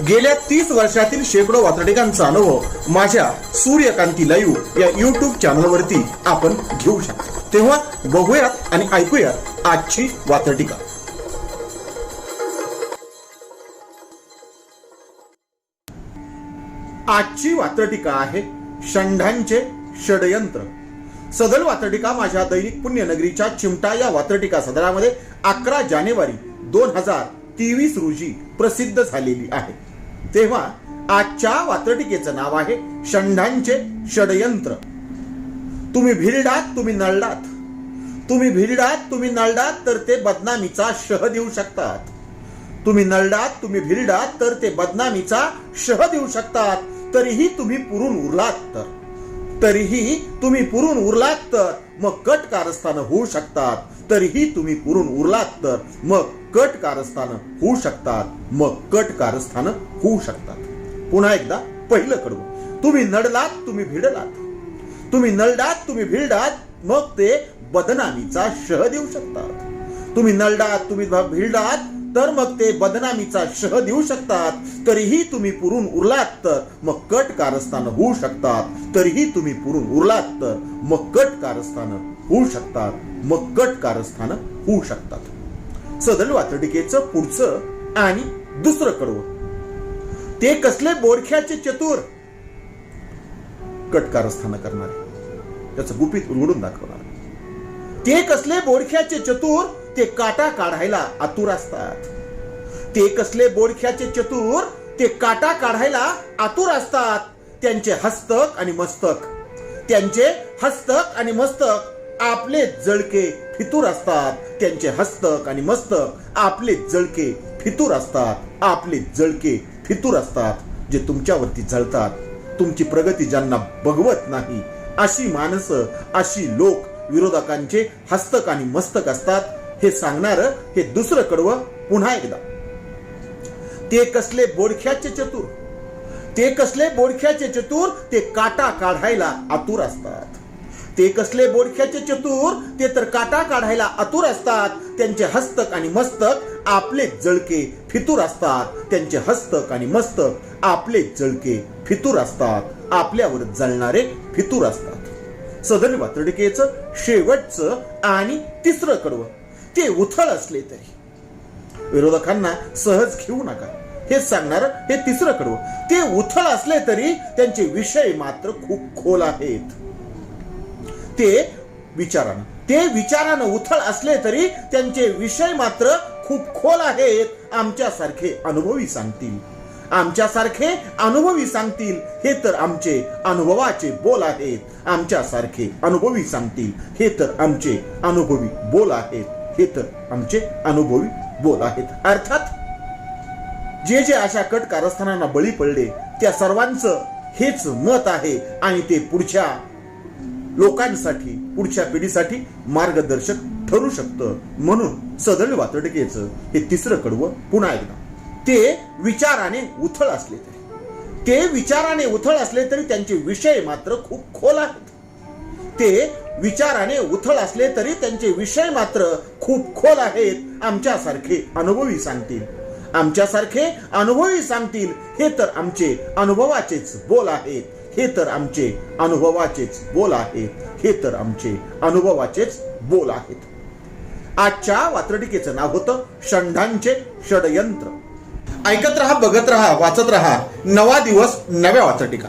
गेल्या तीस वर्षातील शेकडो वातडिकांचा अनुभव माझ्या सूर्यकांती लाईव्ह या युट्यूब चॅनलवरती आपण घेऊ शकतो. तेव्हा बघूयात आणि ऐकूयात आजची वातडिका आजची वातटिका आहे षंढांचे षडयंत्र. सदर वातटिका माझ्या दैनिक पुण्यनगरीच्या चिमटा या वातटिका सदरामध्ये अकरा जानेवारी दोन हजार तेवीस रोजी प्रसिद्ध झालेली आहे. तेव्हा आजच्या वात्रटिकेचं नाव आहे षंढांचे षडयंत्र. तुम्ही भिरडात तुम्ही नळडात. तुम्ही भिरडात तुम्ही नळडात तर ते बदनामीचा शह देऊ शकतात. तुम्ही नळडात तुम्ही भिरडात तर ते बदनामीचा शह देऊ शकतात. तरीही तुम्ही पुरून उरलात तर. तरीही तुम्ही पुरून उरलात तर मग कट कारस्थान होऊ शकतात. तरीही तुम्ही पुरून उरलात तर मग कट कारस्थान होऊ शकतात. मग कट कारस्थान होऊ शकतात. पुन्हा एकदा पहिलं कडवं. तुम्ही नडलात तुम्ही भिडलात. तुम्ही नलडात तुम्ही भिरडात मग ते बदनामीचा शह देऊ शकतात. तुम्ही नलडात तुम्ही भ- तर मग ते बदनामीचा शह देऊ शकतात. तरीही तुम्ही पुरून उरलात. तर मग कट कारस्थान होऊ शकतात. तरीही तुम्ही पुरून उरलात. तर मग कट कारस्थान होऊ शकतात. मग कट कारस्थान होऊ शकतात. सदल वातडिकेचं पुढचं आणि दुसरं कडवं. ते कसले बोरख्याचे चतुर? कट कारस्थान करणारे. त्याचं गुपित उलगडून दाखवणार. ते कसले बोरख्याचे चतुर? ते काटा काढायला आतुर असतात. ते कसले बोडख्याचे चतुर ते काटा काढायला आतुर असतात. त्यांचे हस्तक आणि मस्तक. त्यांचे हस्तक आणि मस्तक आपले जळके फितूर असतात. त्यांचे हस्तक आणि मस्तक आपले जळके फितूर असतात. आपले जळके फितूर असतात जे तुमच्यावरती जळतात. तुमची प्रगती ज्यांना बघवत नाही अशी माणसं अशी लोक विरोधकांचे हस्तक आणि मस्तक असतात. हे सांगणार हे दुसरं कडवं पुन्हा एकदा. ते कसले बोडख्याचे चतुर. ते कसले बोडख्याचे चतुर ते काटा काढायला आतुर असतात. ते कसले बोडख्याचे चतुर ते तर काटा काढायला आतुर असतात. त्यांचे हस्तक आणि मस्तक आपले जळके फितूर असतात. त्यांचे हस्तक आणि मस्तक आपले जळके फितूर असतात. आपल्यावर जळणारे फितूर असतात. सदन वातडकेचं शेवटचं आणि तिसरं कडवं. ते उथळ असले तरी. विरोधकांना सहज घेऊ नका. हे सांगणार हे तिसरं कडवं. ते उथळ असले तरी त्यांचे विषय मात्र खूप खोल आहेत. ते विचारानं. ते विचारानं उथळ असले तरी त्यांचे विषय मात्र खूप खोल आहेत आमच्यासारखे अनुभवी सांगतील. आमच्यासारखे अनुभवी सांगतील हे तर आमचे अनुभवाचे बोल आहेत. आमच्यासारखे अनुभवी सांगतील हे तर आमचे अनुभवी बोल आहेत. हे तर आमचे अनुभवी बोल आहेत. अर्थात जे जे अशा कट कारस्थानांना बळी पडले त्या सर्वांचं हेच मत आहे आणि ते पुढच्या लोकांसाठी पुढच्या पिढीसाठी मार्गदर्शक ठरू शकतं. म्हणून सदळ वातडकेचं हे तिसरं कडवं पुन्हा एकदा. ते विचाराने उथळ असले तरी. ते विचाराने उथळ असले तरी त्यांचे विषय मात्र खूप खोल आहेत. ते विचाराने उथळ असले तरी त्यांचे विषय मात्र खूप खोल आहेत आमच्यासारखे अनुभवी सांगतील. आमच्यासारखे अनुभवी सांगतील हे तर आमचे अनुभवाचेच बोल आहेत. हे तर आमचे अनुभवाचेच बोल आहेत. हे तर आमचे अनुभवाचेच बोल आहेत. आजच्या वात्रटिकेचं नाव होतं षंढांचे षडयंत्र. ऐकत रहा बघत रहा वाचत रहा. नवा दिवस नव्या वाचटिका